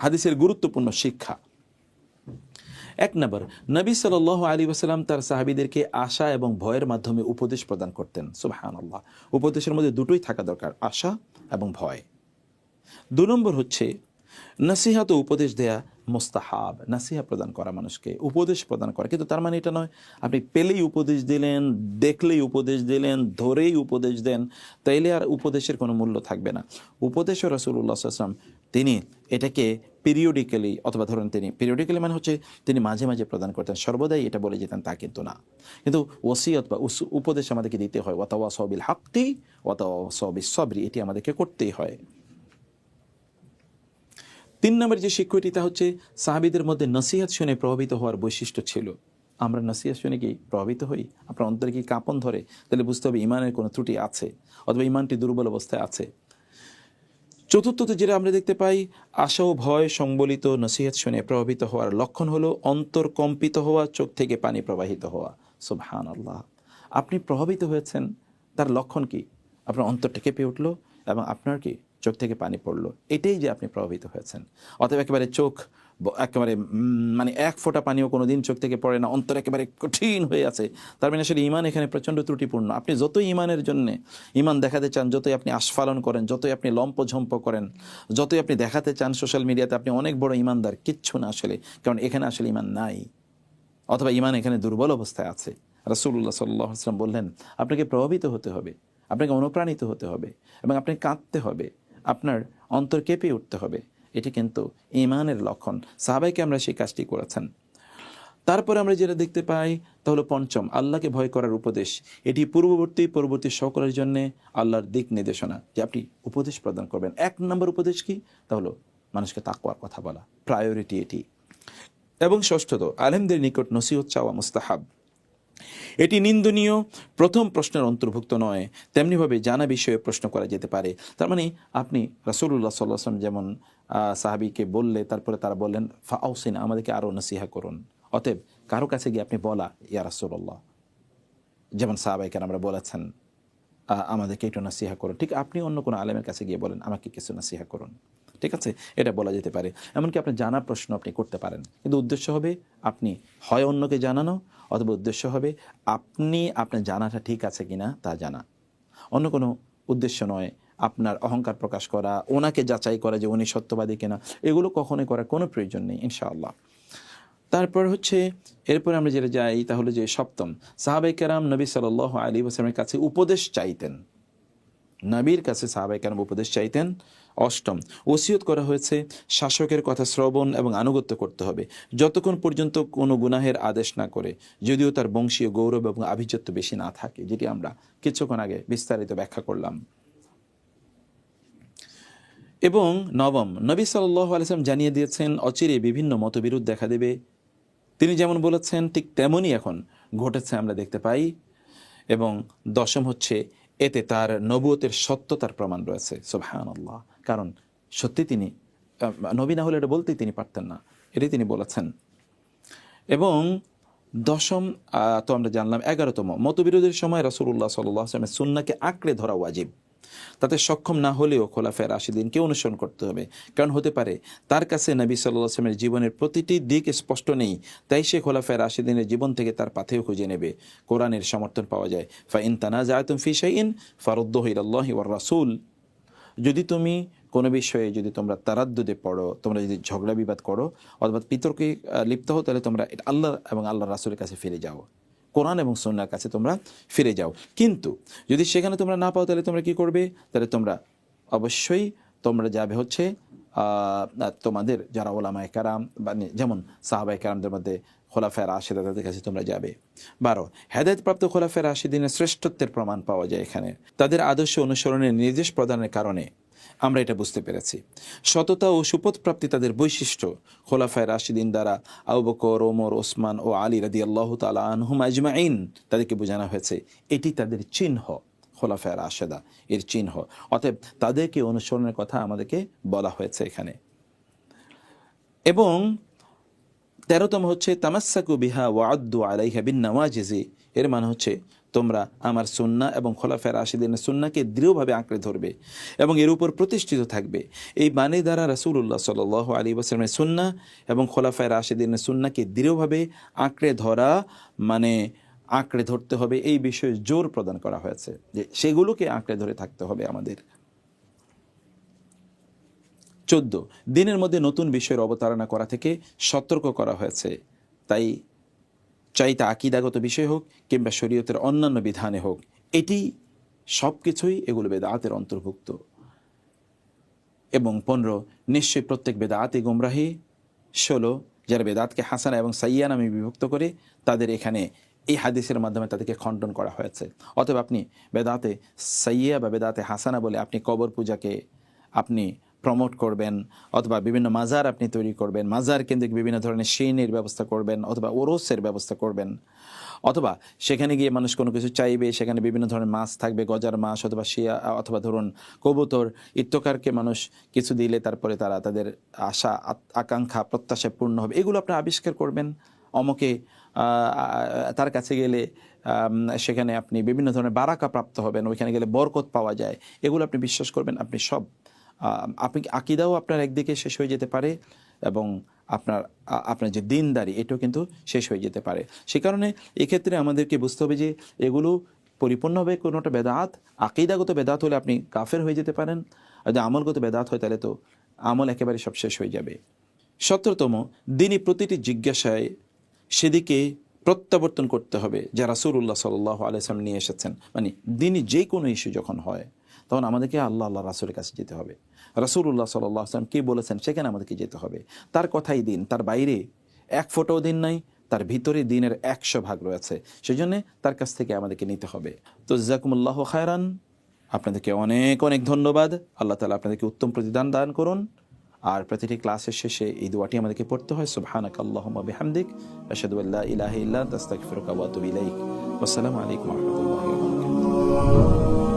হাদিসের গুরুত্বপূর্ণ শিক্ষা। এক নম্বর, নবী সাল আলী ওসালাম তার সাহাবিদেরকে আশা এবং ভয়ের মাধ্যমে উপদেশ প্রদান করতেন। সুবহান আল্লাহ উপদেশের মধ্যে দুটোই থাকা দরকার, আশা এবং ভয়। দু নম্বর হচ্ছে, নাসিহাত ও উপদেশ দেয়া মোস্তাহাব, নাসিহা প্রদান করা মানুষকে, উপদেশ প্রদান করা। কিন্তু তার মানে এটা নয়, আপনি পেলেই উপদেশ দিলেন, দেখলেই উপদেশ দিলেন, ধরেই উপদেশ দেন, তাইলে আর উপদেশের কোনো মূল্য থাকবে না। উপদেশ রসুল্লাহ আসলাম তিনি এটাকে পিরিয়ডিক্যালি অথবা ধরুন তিনি পিরিয়ডিক্যালি মানে হচ্ছে তিনি মাঝে মাঝে প্রদান করতেন, সর্বদাই এটা বলে যেতেন, তা কিন্তু না। কিন্তু ওসিয়ত বা উপদেশ আমাদেরকে দিতে হয় ওয়াতাওয়া সবিল হাক্কি ওয়াতাওয়া সবিল সবরি এটি আমাদেরকে করতেই হয়। তিন নম্বর যে শিক্ষাটি, তা হচ্ছে সাহাবিদের মধ্যে নসিহাত শুনে প্রভাবিত হওয়ার বৈশিষ্ট্য ছিল। আমরা নসিহাত শুনে কি প্রভাবিত হই? আপনার অন্তরে কি কাঁপন ধরে? তাহলে বুঝতে হবে ইমানের কোনো ত্রুটি আছে, অথবা ইমানটি দুর্বল অবস্থায় আছে। চতুর্থতে যেটা আমরা দেখতে পাই, আশা ও ভয় সম্বলিত নসিহত শুনে প্রভাবিত হওয়ার লক্ষণ হলো অন্তর কম্পিত হওয়া, চোখ থেকে পানি প্রবাহিত হওয়া। সুবহান আল্লাহ আপনি প্রভাবিত হয়েছেন, তার লক্ষণ কি? আপনার অন্তরটা কেঁপে উঠল এবং আপনার কি? চোখ থেকে পানি পড়ল। এটাই যে আপনি প্রভাবিত হয়েছেন। অতএব একেবারে চোখ একেবারে মানে এক ফোঁটা পানিও কোনো দিন চোখ থেকে পড়ে না, অন্তর একেবারে কঠিন হয়ে আছে। তার মানে আসলে ইমান এখানে প্রচণ্ড ত্রুটিপূর্ণ। আপনি যতই ইমানের জন্য ইমান দেখাতে চান, যতই আপনি আস্ফালন করেন, যতই আপনি লম্পঝম্প করেন, যতই আপনি দেখাতে চান সোশ্যাল মিডিয়াতে, আপনি অনেক বড় ইমানদার কিচ্ছু না আসলে, কারণ এখানে আসলে ইমান নাই। অথবা ইমান এখানে দুর্বল অবস্থায় আছে। রাসুল্লাহ সাল্লাহ আসলাম বললেন, আপনাকে প্রভাবিত হতে হবে, আপনাকে অনুপ্রাণিত হতে হবে এবং আপনাকে কাঁদতে হবে, আপনার অন্তর কেঁপে উঠতে হবে। এটি কিন্তু ইমানের লক্ষণ। সাহাবাইকে আমরা সেই কাজটি করেছেন। তারপরে আমরা যেটা দেখতে পাই, তা হলো পঞ্চম, আল্লাহকে ভয় করার উপদেশ। এটি পূর্ববর্তী, পরবর্তী সকলের জন্য আল্লাহর দিক নির্দেশনা যে আপনি উপদেশ প্রদান করবেন। এক নম্বর উপদেশ কি? তা হলো মানুষকে তাকুয়ার কথা বলা প্রায়োরিটি এটি। এবং ষষ্ঠত, আলেমদের নিকট নসিহত চাওয়া মুস্তাহাব। এটি নিন্দনীয়, প্রথম প্রশ্নের অন্তর্ভুক্ত নয়, তেমনিভাবে জানা বিষয়ে প্রশ্ন করা যেতে পারে। তার মানে আপনি রাসুল্লাহ সাল্লাম যেমন সাহাবিকে বললে, তারপরে তারা বললেন ফাউসিন আমাদেরকে আরও নসিহা করুন। অতএব, কারও কাছে গিয়ে আপনি বলা, ইয়া রাসুল্লাহ যেমন সাহাবাইকার আমরা বলেছেন আমাদেরকে একটু নাসিহা করুন। ঠিক আপনি অন্য কোনো আলেমের কাছে গিয়ে বলেন, আমাকে কিছু নাসিহা করুন। ঠিক আছে? এটা বলা যেতে পারে। এমনকি আপনি জানা প্রশ্ন আপনি করতে পারেন। কিন্তু উদ্দেশ্য হবে আপনি হয় অন্যকে জানানো অথবা উদ্দেশ্য হবে আপনি আপনার জানাটা ঠিক আছে কিনা তা জানা। অন্য কোনো উদ্দেশ্য নয় আপনার অহংকার প্রকাশ করা, ওনাকে যাচাই করা যে উনি সত্যবাদী কিনা, এগুলো কখনোই করার কোনো প্রয়োজন নেই, ইনশাআল্লাহ। তারপর হচ্ছে, এরপরে আমরা যেটা যাই তাহলে যে সপ্তম কেরাম নবী সাল আলী ওসালামের কাছে উপদেশ চাইতেন। নবীর কাছে সাহাবাই কেরাম উপদেশ চাইতেন, অষ্টম, ওসিয়ত করা হয়েছে, শাসকের কথা শ্রবণ এবং আনুগত্য করতে হবে। যতক্ষণ পর্যন্ত কোনো গুনাহের আদেশ না করে, যদিও তার বংশীয় গৌরব এবং আভিজাত্য বেশি না থাকে, যেটি আমরা কিছুক্ষণ আগে বিস্তারিত ব্যাখ্যা করলাম। এবং নবম, নবী সাল্লাহ আলিয়াম জানিয়ে দিয়েছেন, অচিরে বিভিন্ন মতবিরোধ দেখা দেবে। তিনি যেমন বলেছেন, ঠিক তেমনই এখন ঘটেছে, আমরা দেখতে পাই। এবং দশম হচ্ছে এতে তার নবুয়তের সত্যতার প্রমাণ রয়েছে সোহান আল্লাহ কারণ সত্যি তিনি নবী না হলে এটা বলতেই তিনি পারতেন না, এটাই তিনি বলেছেন। এবং দশম তো আমরা জানলাম, এগারোতম, মতবিরোধের সময় রসুল্লাহ সাল্লাহ আসলামের সুন্নাকে আঁকড়ে ধরা ওয়াজিব। তাতে সক্ষম না হলেও খোলাফের রাশিদিনকে অনুসরণ করতে হবে। কারণ হতে পারে, তার কাছে নবী সাল্লাহ আসলামের জীবনের প্রতিটি দিক স্পষ্ট নেই, তাই সে খোলাফের রাশিদিনের জীবন থেকে তার পাথেও খুঁজে নেবে। কোরআনের সমর্থন পাওয়া যায় ফা ইন তানা জায়তুম ফি শাইইন ফারুদ্দহ ইলাল্লাহি ওয়ার রাসূল। যদি তুমি কোনো বিষয়ে যদি তোমরা তারাদ্দুদে পড়ো, তোমরা যদি ঝগড়া বিবাদ করো, অথবা বিতর্কে লিপ্ত হও, তাহলে তোমরা আল্লাহ এবং আল্লাহ রাসুলের কাছে ফিরে যাও। কোরআন এবং সন্ন্যার কাছে তোমরা ফিরে যাও। কিন্তু যদি সেখানে তোমরা না পাও, তাহলে তোমরা কি করবে? তাহলে তোমরা অবশ্যই তোমরা যাবে হচ্ছে তোমাদের যারা ওলামায় কারাম বা নি- যেমন সাহাবাই কারামদের মধ্যে খোলাফের আশেদা তাদের কাছে তোমরা যাবে। বারো, হেদায়তপ্রাপ্ত খোলাফের আশিদিনের শ্রেষ্ঠত্বের প্রমাণ পাওয়া যায় এখানে। তাদের আদর্শ অনুসরণের নির্দেশ প্রদানের কারণে আমরা এটা বুঝতে পেরেছি। সততা ও সুপথ প্রাপ্তি তাদের বৈশিষ্ট্য। খোলাফায় রাশিদিন দ্বারা আবু বকর, ওমর, ওসমান ও আলী রাদি আল্লাহ তালা আনহুম আজমাইন তাদেরকে বোঝানো হয়েছে, এটি তাদের চিহ্ন, খোলাফায় রাশেদা এর চিহ্ন। অতএব তাদেরকে অনুসরণের কথা আমাদেরকে বলা হয়েছে এখানে। এবং তেরোতম হচ্ছে, তামাসাকু বিহা ওয়াদ্দু আলাইহা বিন নওয়াজিজি, এর মানে হচ্ছে তোমরা আমার সুন্না এবং খোলাফের আশিদিনের সুন্নাকে দৃঢ়ভাবে আঁকড়ে ধরবে এবং এর উপর প্রতিষ্ঠিত থাকবে। এই বাণী দ্বারা রাসূলুল্লাহ সাল আলী ওসালামের সুন্না এবং খোলাফের আশিদিনের সুন্নাকে দৃঢ়ভাবে আঁকড়ে ধরা মানে আঁকড়ে ধরতে হবে, এই বিষয়ে জোর প্রদান করা হয়েছে যে সেগুলোকে আঁকড়ে ধরে থাকতে হবে আমাদের। চোদ্দ, দিনের মধ্যে নতুন বিষয়ের অবতারণা করা থেকে সতর্ক করা হয়েছে। তাই চাইতে আকিদাগত বিষয় হোক কিংবা শরীয়তের অন্যান্য বিধানে হোক, এটি সব কিছুই এগুলো বেদাতের অন্তর্ভুক্ত। এবং পনেরো, নিশ্চয়ই প্রত্যেক বেদাতে গুমরাহি। ষোলো, যারা বেদাতকে হাসানা এবং সাইয়া নামে বিভক্ত করে, তাদের এখানে এই হাদিসের মাধ্যমে তাদেরকে খণ্ডন করা হয়েছে। অতএব আপনি বেদাতে সাইয়া বা বেদাতে হাসানা বলে আপনি কবর পূজাকে আপনি প্রমোট করবেন, অথবা বিভিন্ন মাজার আপনি তৈরি করবেন, মাজার কেন্দ্রিক বিভিন্ন ধরনের শিনের ব্যবস্থা করবেন, অথবা ওরসের ব্যবস্থা করবেন। অথবা সেখানে গিয়ে মানুষ কোনো কিছু চাইবে, সেখানে বিভিন্ন ধরনের মাছ থাকবে, গজার মাছ অথবা শিয়া, অথবা ধরুন কবুতর ইত্যকারকে মানুষ কিছু দিলে তারপরে তারা তাদের আশা, আকাঙ্ক্ষা, প্রত্যাশা পূর্ণ হবে। এগুলো আপনি আবিষ্কার করবেন। অমকে তার কাছে গেলে সেখানে আপনি বিভিন্ন ধরনের বারাকা প্রাপ্ত হবেন, ওইখানে গেলে বরকত পাওয়া যায়। এগুলো আপনি বিশ্বাস করবেন, আপনি সব আপনি আকিদাও আপনার একদিকে শেষ হয়ে যেতে পারে এবং আপনার আপনার যে দিনদারি, এটাও কিন্তু শেষ হয়ে যেতে পারে। সে কারণে এক্ষেত্রে আমাদেরকে বুঝতে হবে যে এগুলো পরিপূর্ণভাবে কোনোটা বেদাত, আকিদাগত বেদাত হলে আপনি কাফের হয়ে যেতে পারেন, আর যদি আমলগত বেদাত হয় তাহলে তো আমল একেবারে সব শেষ হয়ে যাবে। সতেরোতম, দিনই প্রতিটি জিজ্ঞাসায় সেদিকে প্রত্যাবর্তন করতে হবে, যা রাসুল্লাহ সাল আলাইসলাম নিয়ে এসেছেন। মানে দিনই যে কোনো ইস্যু যখন হয় তখন আমাদেরকে আল্লাহ আল্লাহ রাসুলের কাছে যেতে হবে। রাসুল্লাহ সাল্লাহ আসলাম কী বলেছেন? সেখানে আমাদেরকে যেতে হবে। তার কথাই দিন, তার বাইরে এক ফোটাও দিন নাই, তার ভিতরে দিনের একশো ভাগ রয়েছে। সেই জন্যে তার কাছ থেকে আমাদেরকে নিতে হবে। তো জাকুমুল্লাহ খায়রান, আপনাদেরকে অনেক অনেক ধন্যবাদ। আল্লাহ তালা আপনাদেরকে উত্তম প্রতিদান দান করুন। আর প্রতিটি ক্লাসের শেষে এই দোয়াটি আমাদেরকে পড়তে হয়। সুবহানাক আল্লাহুম্মা বিহামদিক, আশহাদু আল্লা ইলাহা ইল্লা আস্তাগফিরুকা ওয়া আতুবু ইলাইক। ওয়াসসালামু আলাইকুম ওয়া রাহমাতুল্লাহি ওয়া বারাকাতুহু।